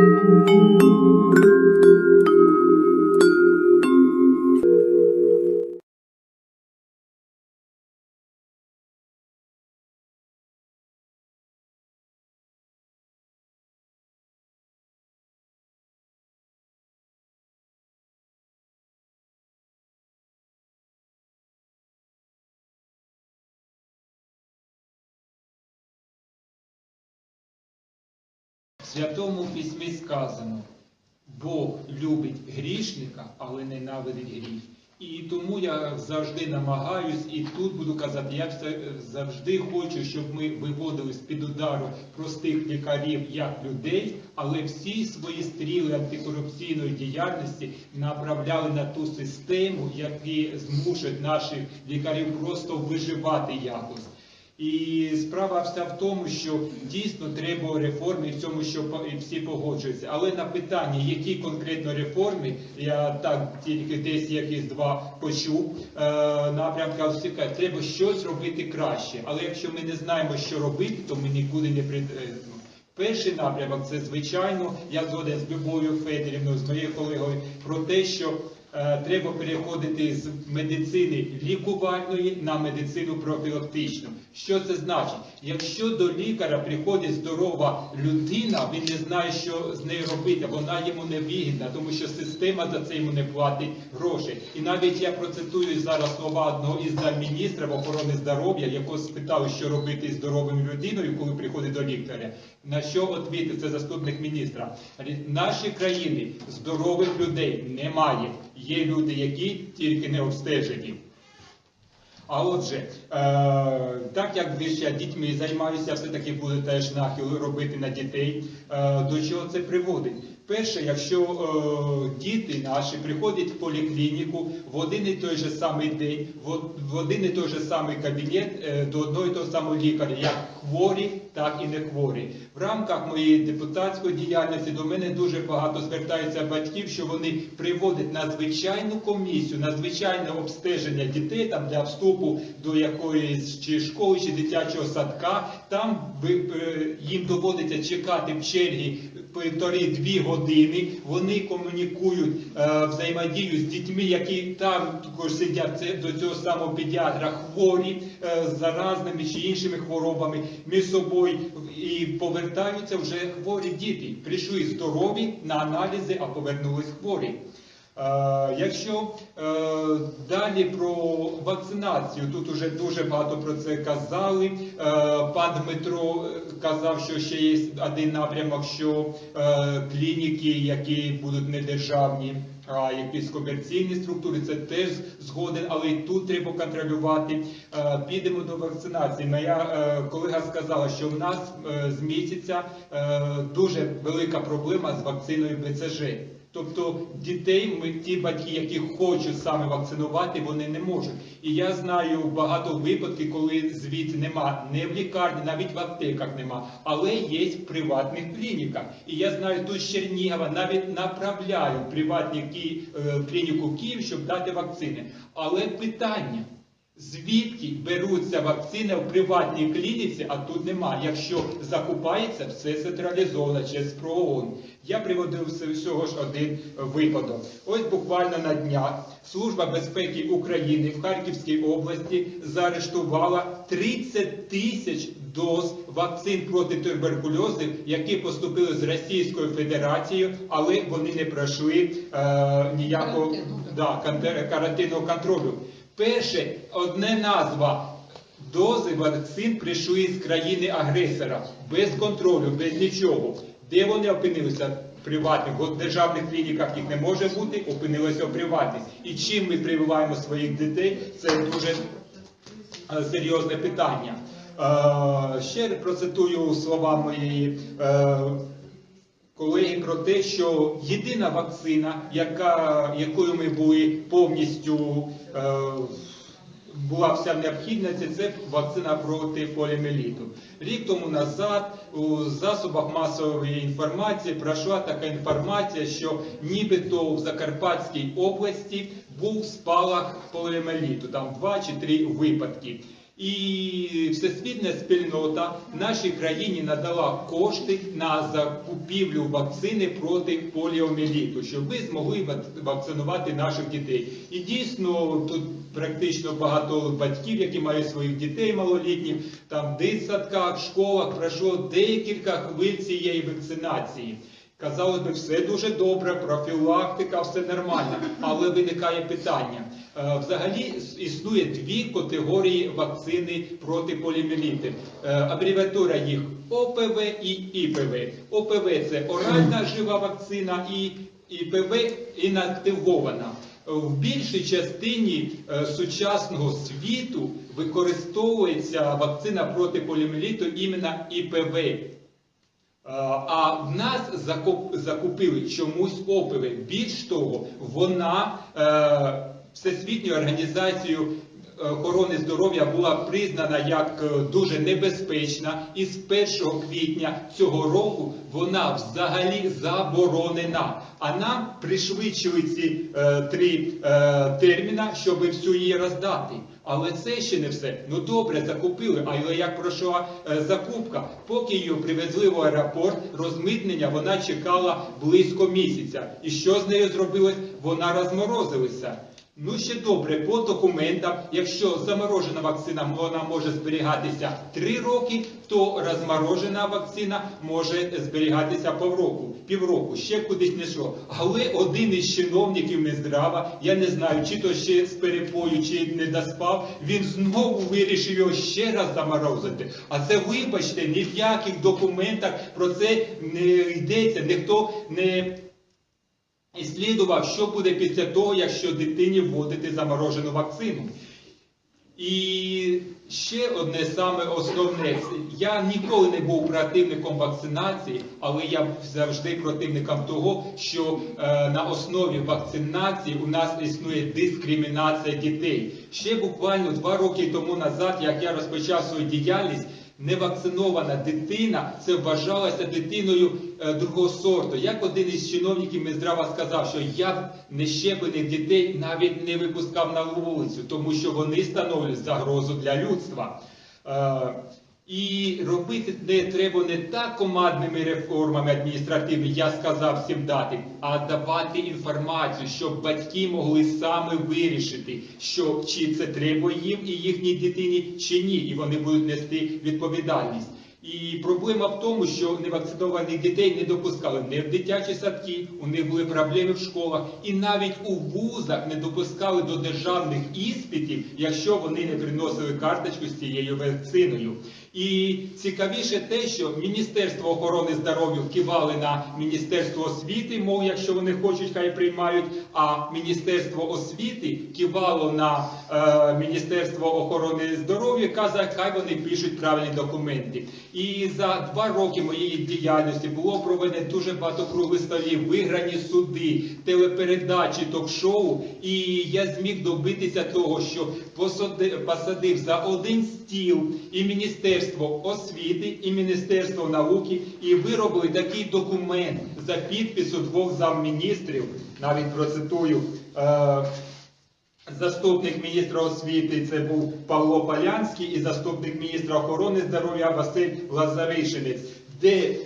В Святому Письмі сказано, Бог любить грішника, але ненавидить гріх. І тому я завжди намагаюсь, і тут буду казати, я завжди хочу, щоб ми виводили з-під удару простих лікарів як людей, але всі свої стріли антикорупційної діяльності направляли на ту систему, які змушують наших лікарів просто виживати якось. І справа вся в тому, що дійсно треба реформи, в цьому що всі погоджуються. Але на питання, які конкретно реформи, я так тільки десь якісь два почув е, напрямка, всі треба щось робити краще. Але якщо ми не знаємо, що робити, то ми нікуди не прийдемо. Перший напрямок це звичайно, я згоден з Любов'ю Федорівною, з моєю колегою, про те, що треба переходити з медицини лікувальної на медицину профілактичну. Що це значить? Якщо до лікаря приходить здорова людина, він не знає, що з нею робити, вона йому не вигідна, тому що система за це йому не платить грошей. І навіть я процитую зараз слова одного із замміністрів охорони здоров'я, якого спитали, що робити з здоровою людиною, коли приходить до лікаря. На що відповідь це заступник міністра? Нашій країні здорових людей немає. Є люди, які тільки не обстежені. А отже, е, так як ще дітьми займаюся, все-таки буде теж нахил робити на дітей. Е, до чого це приводить? Перше, якщо е, діти наші приходять в поліклініку в один і той же самий день, в, один і той же самий кабінет е, до одного і того самого лікаря, як хворі, так і не хворі. В рамках моєї депутатської діяльності до мене дуже багато звертаються батьків, що вони приводять на звичайну комісію, на звичайне обстеження дітей там для вступу до якоїсь чи школи, чи дитячого садка. Там е, їм доводиться чекати в чергі півтори-дві години. Вони комунікують е, взаємодію з дітьми, які там також сидять це до цього самого педіатра, хворі е, з заразними чи іншими хворобами між собою і повертаються вже хворі діти. Прийшли здорові на аналізи, а повернулись хворі. Е, Якщо далі про вакцинацію, тут уже дуже багато про це казали. Пан Дмитро казав, що ще є один напрямок, що е, клініки, які будуть недержавні, а якісь комерційні структури, це теж згоден, але і тут треба контролювати. Е, Підемо до вакцинації. Моя е, колега сказала, що в нас е, з місяця е, дуже велика проблема з вакциною БЦЖ. Тобто дітей, ми ті батьки, які хочуть саме вакцинувати, вони не можуть. І я знаю багато випадків, коли звідси нема не в лікарні, навіть в аптеках нема, але є в приватних клініках. І я знаю, тут з Чернігова навіть направляють приватні ки- е, Київ, щоб дати вакцини. Але питання. Звідки беруться вакцини в приватній клініці, а тут нема. Якщо закупається, все централізовано через ПРООН. Я приводив всього ж один випадок. Ось буквально на днях Служба безпеки України в Харківській області заарештувала 30 тисяч доз вакцин проти туберкульозу, які поступили з Російською Федерацією, але вони не пройшли е, ніякого да, карантинного контролю. Перше, одне назва. Дози вакцин прийшли з країни-агресора, без контролю, без нічого. Де вони опинилися? В приватних, бо в державних клініках їх не може бути, опинилися в приватних. І чим ми прививаємо своїх дітей, це дуже е, серйозне питання. Е, Ще процитую слова моєї е, колеги про те, що єдина вакцина, яка, якою ми були повністю е, була вся необхідність, це вакцина проти поліоміеліту. Рік тому назад у засобах масової інформації пройшла така інформація, що нібито в Закарпатській області був спалах поліоміеліту, там два чи три випадки. І всесвітня спільнота нашій країні надала кошти на закупівлю вакцини проти поліоміеліту, щоб ви змогли вакцинувати наших дітей. І дійсно тут практично багато батьків, які мають своїх дітей малолітніх, там в дитсадках, школах пройшло декілька хвиль цієї вакцинації. Казали би, все дуже добре, профілактика, все нормально. Але виникає питання. Е, Взагалі існує дві категорії вакцини проти полімеліти. Е, Абревіатура їх ОПВ і ІПВ. ОПВ це оральна жива вакцина і ІПВ інактивована. В більшій частині е, сучасного світу використовується вакцина проти поліоміеліту іменно ІПВ. А, в нас закупили чомусь опиви. Більш того, вона Всесвітньою організацією е, охорони здоров'я була признана як е, дуже небезпечна, і з 1 квітня цього року вона взагалі заборонена. А нам пришвидшили ці е, три е, терміна, щоб всю її роздати. Але це ще не все. Ну добре, закупили. Але як пройшла е, закупка, поки її привезли в аеропорт, розмитнення вона чекала близько місяця. І що з нею зробили? Вона розморозилася. Ну ще добре, по документам, якщо заморожена вакцина вона може зберігатися 3 роки, то розморожена вакцина може зберігатися півроку, півроку, ще кудись не йшло. Але один із чиновників нездрава, я не знаю, чи то ще з перепою, чи не доспав, він знову вирішив його ще раз заморозити. А це, вибачте, ні в яких документах про це не йдеться, ніхто не іслідував, що буде після того, якщо дитині вводити заморожену вакцину. І ще одне саме основне, я ніколи не був противником вакцинації, але я завжди противником того, що е, на основі вакцинації у нас існує дискримінація дітей. Ще буквально два роки тому назад, як я розпочав свою діяльність, невакцинована дитина це вважалася дитиною е, другого сорту. Як один із чиновників Мінздрава сказав, що я нещеплених дітей навіть не випускав на вулицю, тому що вони становлять загрозу для людства. І робити не треба не так командними реформами адміністративними, я сказав всім дати, а давати інформацію, щоб батьки могли саме вирішити, що чи це треба їм і їхній дитині, чи ні, і вони будуть нести відповідальність. І проблема в тому, що невакцинованих дітей не допускали не в дитячі садки, у них були проблеми в школах, і навіть у вузах не допускали до державних іспитів, якщо вони не приносили карточку з цією вакциною. І цікавіше те, що Міністерство охорони здоров'я кивали на Міністерство освіти, мов якщо вони хочуть, хай приймають. А Міністерство освіти кивало на е, Міністерство охорони здоров'я, казав, хай вони пишуть правильні документи. І за два роки моєї діяльності було проведено дуже багато круглих столів, виграні суди, телепередачі, ток-шоу. І я зміг добитися того, що посади- посадив за один стіл і Міністерство освіти, і Міністерство науки, і виробили такий документ за підпису двох замміністрів, навіть процитую. Е, Заступник міністра освіти це був Павло Полянський і заступник міністра охорони здоров'я Василь Лазаришинець, де е,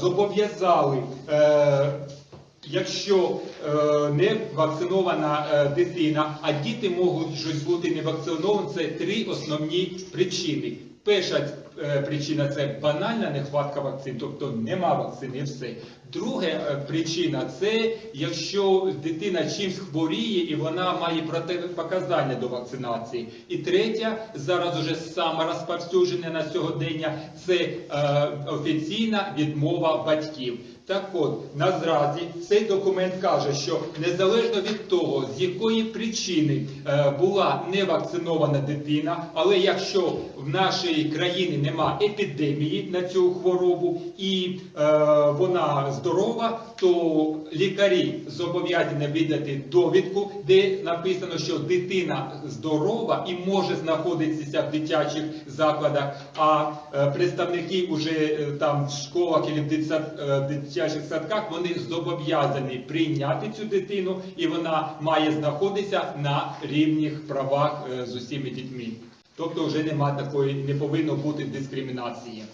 зобов'язали, е, якщо е, не вакцинована е, дитина, а діти можуть бути не вакциновані, це три основні причини. Перша е, причина це банальна нехватка вакцин, тобто нема вакцини і все. Друга е, причина це якщо дитина чимсь хворіє і вона має протипоказання до вакцинації. І третя, зараз уже саме розповсюджена на сьогодення, це е, офіційна відмова батьків. Так от, наразі цей документ каже, що незалежно від того, з якої причини е, була не вакцинована дитина, але якщо в нашій країні нема епідемії на цю хворобу і е, вона здорова, то лікарі зобов'язані видати довідку, де написано, що дитина здорова і може знаходитися в дитячих закладах, а е, представники уже там в школах і в е, дитячих садках вони зобов'язані прийняти цю дитину, і вона має знаходитися на рівних правах е, з усіми дітьми. Тобто вже нема такої, не повинно бути дискримінації.